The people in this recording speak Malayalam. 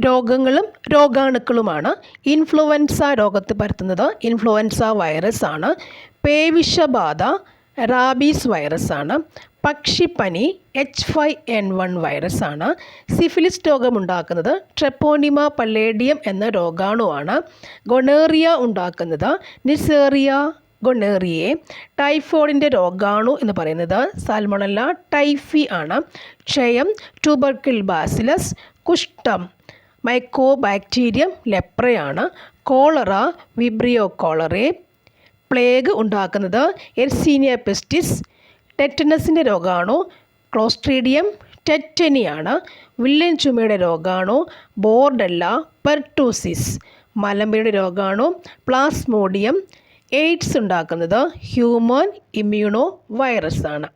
രോഗങ്ങളും രോഗാണുക്കളുമാണ്. ഇൻഫ്ലുവൻസ രോഗത്ത് പരത്തുന്നത് ഇൻഫ്ലുവൻസ വൈറസ് ആണ് പേവിഷബാധ റാബീസ് വൈറസ് ആണ് പക്ഷിപ്പനി H five N one virus ആണ് സിഫിലിസ് രോഗമുണ്ടാക്കുന്നത് ട്രെപ്പോണിമ പല്ലേഡിയം എന്ന രോഗാണുവാണ്. ഗൊണേറിയ ഉണ്ടാക്കുന്നത് നിസേറിയ ഗൊണേറിയെ ടൈഫോയിഡിന്റെ രോഗാണു എന്ന് പറയുന്നത് സാൽമണല്ല ടൈഫി ആണ്. ക്ഷയം ട്യൂബർക്കിൾ ബാസിലസ് കുഷ്ഠം മൈക്കോ ബാക്ടീരിയം ലെപ്രയാണ്. കോളറ വിബ്രിയോ കോളറെ പ്ലേഗ് ഉണ്ടാക്കുന്നത് എർസീനിയ പെസ്റ്റിസ്. ടെറ്റനസിന്റെ രോഗമാണോ ക്ലോസ്ട്രീഡിയം ടെറ്റനിയാണ്. വില്ലൻ ചുമയുടെ രോഗമാണോ ബോർഡല്ല പെർട്ടൂസിസ്. മലമ്പയുടെ രോഗമാണോ പ്ലാസ്മോഡിയം. എയ്ഡ്സ് ഉണ്ടാക്കുന്നത് ഹ്യൂമൻ ഇമ്മ്യൂണോ വൈറസ് ആണ്